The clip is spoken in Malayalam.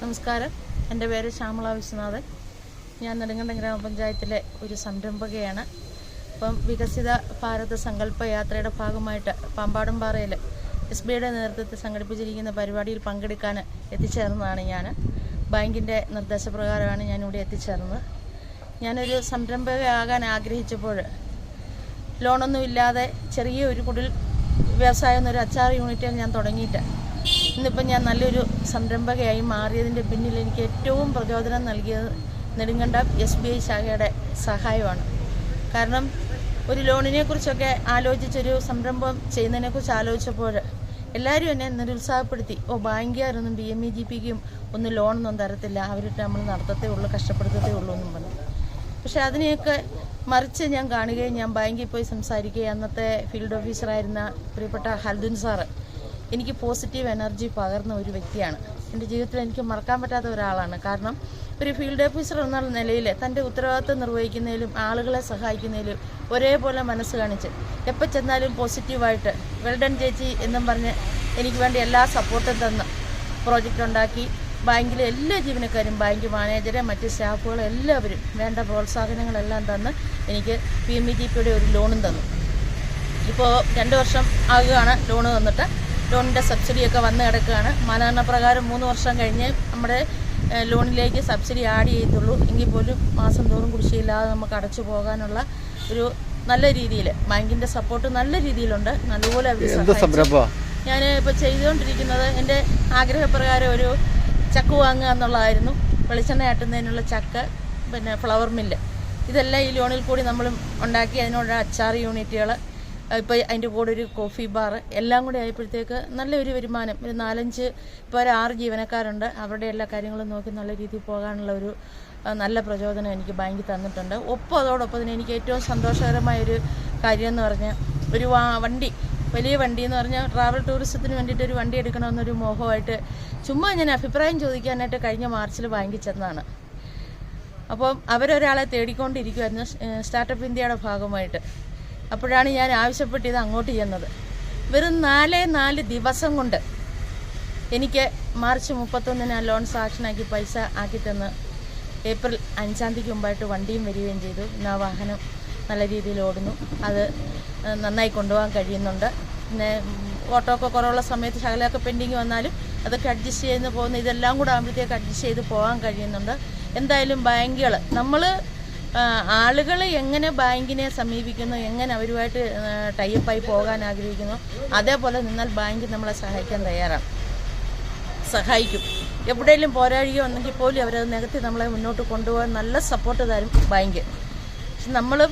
നമസ്കാരം. എന്റെ പേര് ശ്യാമള വിശ്വനാഥൻ. ഞാൻ നെടുങ്കണ്ടം ഗ്രാമപഞ്ചായത്തിലെ ഒരു സംരംഭകയാണ്. അപ്പം വികസിത ഭാരത സങ്കല്പ യാത്രയുടെ ഭാഗമായിട്ട് പാമ്പാടുംപാറയിൽ എസ് ബിയുടെ നേതൃത്വത്തിൽ സംഘടിപ്പിച്ചിരിക്കുന്ന പരിപാടിയിൽ പങ്കെടുക്കാൻ എത്തിച്ചേർന്നതാണ് ഞാൻ ബാങ്കിന്റെ നിർദ്ദേശപ്രകാരമാണ് ഞാൻ ഇവിടെ എത്തിച്ചേർന്നത്. ഞാനൊരു സംരംഭകയാകാൻ ആഗ്രഹിച്ചപ്പോൾ ലോണൊന്നുമില്ലാതെ ചെറിയ ഒരു കുടിൽ വ്യവസായം എന്നൊരു അച്ചാർ യൂണിറ്റിൽ ഞാൻ തുടങ്ങിയിട്ട് ഇന്നിപ്പം ഞാൻ നല്ലൊരു സംരംഭകയായി മാറിയതിന്റെ പിന്നിൽ എനിക്ക് ഏറ്റവും പ്രചോദനം നൽകിയത് നെടുങ്കണ്ട എസ് ബി ഐ ശാഖയുടെ സഹായമാണ്. കാരണം ഒരു ലോണിനെക്കുറിച്ചൊക്കെ ആലോചിച്ചൊരു സംരംഭം ചെയ്യുന്നതിനെക്കുറിച്ച് ആലോചിച്ചപ്പോൾ എല്ലാവരും എന്നെ നിരുത്സാഹപ്പെടുത്തി. ഓ ബാങ്കുകാരൊന്നും ബി എം ഇ ജി പിക്കും ഒന്നും ലോണൊന്നും തരത്തില്ല. അവരിട്ട് നമ്മൾ നടത്തത്തേ ഉള്ളൂ കഷ്ടപ്പെടുത്തത്തേ ഉള്ളൂ എന്നും പറഞ്ഞു. പക്ഷേ അതിനെയൊക്കെ മറിച്ച് ഞാൻ കാണുകയും ഞാൻ ബാങ്കിൽ പോയി സംസാരിക്കുകയും അന്നത്തെ ഫീൽഡ് ഓഫീസറായിരുന്ന പ്രിയപ്പെട്ട ഹൽദുൻ സാറ് എനിക്ക് പോസിറ്റീവ് എനർജി പകർന്ന ഒരു വ്യക്തിയാണ്. എന്റെ ജീവിതത്തിൽ എനിക്ക് മറക്കാൻ പറ്റാത്ത ഒരാളാണ്. കാരണം ഒരു ഫീൽഡ് ഓഫീസർ എന്ന നിലയിൽ തന്റെ ഉത്തരവാദിത്വം നിർവഹിക്കുന്നതിലും ആളുകളെ സഹായിക്കുന്നതിലും ഒരേപോലെ മനസ്സ് കാണിച്ച് എപ്പോൾ ചെന്നാലും പോസിറ്റീവായിട്ട് വെൽഡൺ ചേച്ചി എന്നും പറഞ്ഞ് എനിക്ക് വേണ്ടി എല്ലാ സപ്പോർട്ടും തന്ന് പ്രോജക്റ്റ് ഉണ്ടാക്കി. ബാങ്കിലെ എല്ലാ ജീവനക്കാരും ബാങ്ക് മാനേജരെ മറ്റ് സ്റ്റാഫുകളെ എല്ലാവരും വേണ്ട പ്രോത്സാഹനങ്ങളെല്ലാം തന്ന് എനിക്ക് പി എം ഇ ജി പിയുടെ ഒരു ലോണും തന്നു. ഇപ്പോൾ രണ്ട് വർഷം ആകുകയാണ് ലോണ് തന്നിട്ട് ലോണിന്റെ സബ്സിഡിയൊക്കെ വന്ന് കിടക്കുകയാണ്. മാനദണ്ഡ പ്രകാരം മൂന്ന് വർഷം കഴിഞ്ഞ് നമ്മുടെ ലോണിലേക്ക് സബ്സിഡി ആഡ് ചെയ്യത്തുള്ളൂ. എങ്കിൽ പോലും മാസം തോറും കുടിശ്ശിയില്ലാതെ നമുക്ക് അടച്ചു പോകാനുള്ള ഒരു നല്ല രീതിയിൽ ബാങ്കിന്റെ സപ്പോർട്ട് നല്ല രീതിയിലുണ്ട്. നല്ലപോലെ അവർ ഞാൻ ഇപ്പോൾ ചെയ്തുകൊണ്ടിരിക്കുന്നത് എന്റെ ആഗ്രഹപ്രകാരം ഒരു ചക്ക് വാങ്ങുക എന്നുള്ളതായിരുന്നു. വെളിച്ചെണ്ണ ആട്ടുന്നതിനുള്ള ചക്ക് പിന്നെ ഫ്ലവർ മില്ല് ഇതെല്ലാം ഈ ലോണിൽ കൂടി നമ്മൾ ഉണ്ടാക്കി. അതിനുള്ള അച്ചാർ യൂണിറ്റുകൾ ഇപ്പോൾ അതിന്റെ കൂടെ ഒരു കോഫി ബാർ എല്ലാം കൂടി ആയപ്പോഴത്തേക്ക് നല്ലൊരു വരുമാനം. ഒരു നാലഞ്ച് ഇപ്പോൾ ഒരു ആറ് ജീവനക്കാരുണ്ട്. അവരുടെ എല്ലാ കാര്യങ്ങളും നോക്കി നല്ല രീതിയിൽ പോകാനുള്ള ഒരു നല്ല പ്രചോദനം എനിക്ക് ബാങ്കിൽ തന്നിട്ടുണ്ട്. ഒപ്പം അതോടൊപ്പം തന്നെ എനിക്ക് ഏറ്റവും സന്തോഷകരമായ ഒരു കാര്യം എന്ന് പറഞ്ഞാൽ ഒരു വണ്ടി വലിയ വണ്ടി എന്ന് പറഞ്ഞാൽ ട്രാവൽ ടൂറിസത്തിന് വേണ്ടിയിട്ട് ഒരു വണ്ടി എടുക്കണമെന്നൊരു മോഹമായിട്ട് ചുമ്മാ ഞാൻ അഭിപ്രായം ചോദിക്കാനായിട്ട് കഴിഞ്ഞ മാർച്ചിൽ ബാങ്കിൽ ചെന്നതാണ്. അപ്പം അവരൊരാളെ തേടിക്കൊണ്ടിരിക്കുമായിരുന്നു സ്റ്റാർട്ടപ്പ് ഇന്ത്യയുടെ ഭാഗമായിട്ട്. അപ്പോഴാണ് ഞാൻ ആവശ്യപ്പെട്ട് ഇത് അങ്ങോട്ട് ചെയ്യുന്നത് വെറും നാലേ നാല് ദിവസം കൊണ്ട് എനിക്ക് മാർച്ച് മുപ്പത്തൊന്നിന് ലോൺ സാക്ഷനാക്കി പൈസ ആക്കി തന്ന് ഏപ്രിൽ അഞ്ചാം തീയതിക്ക് മുമ്പായിട്ട് വണ്ടിയും വരികയും ചെയ്തു. ഇന്ന് ആ വാഹനം നല്ല രീതിയിൽ ഓടുന്നു. അത് നന്നായി കൊണ്ടുപോകാൻ കഴിയുന്നുണ്ട്. പിന്നെ ഓട്ടോ ഒക്കെ കുറവുള്ള സമയത്ത് ശകലമൊക്കെ പെൻഡിങ് വന്നാലും അതൊക്കെ അഡ്ജസ്റ്റ് ചെയ്ത് പോകുന്ന ഇതെല്ലാം കൂടെ ആകുമ്പോഴത്തേക്ക് അഡ്ജസ്റ്റ് ചെയ്ത് പോകാൻ കഴിയുന്നുണ്ട്. എന്തായാലും ബാങ്കുകൾ നമ്മൾ ആളുകൾ എങ്ങനെ ബാങ്കിനെ സമീപിക്കുന്നു എങ്ങനെ അവരുമായിട്ട് ടൈപ്പായി പോകാൻ ആഗ്രഹിക്കുന്നു അതേപോലെ നിന്നാൽ ബാങ്ക് നമ്മളെ സഹായിക്കാൻ തയ്യാറാണ്. സഹായിക്കും. എവിടെയെങ്കിലും പോരാഴികയോ ഉണ്ടെങ്കിൽ പോലും അവരത് നികത്തി നമ്മളെ മുന്നോട്ട് കൊണ്ടുപോകാൻ നല്ല സപ്പോർട്ട് തരും ബാങ്ക്. നമ്മൾ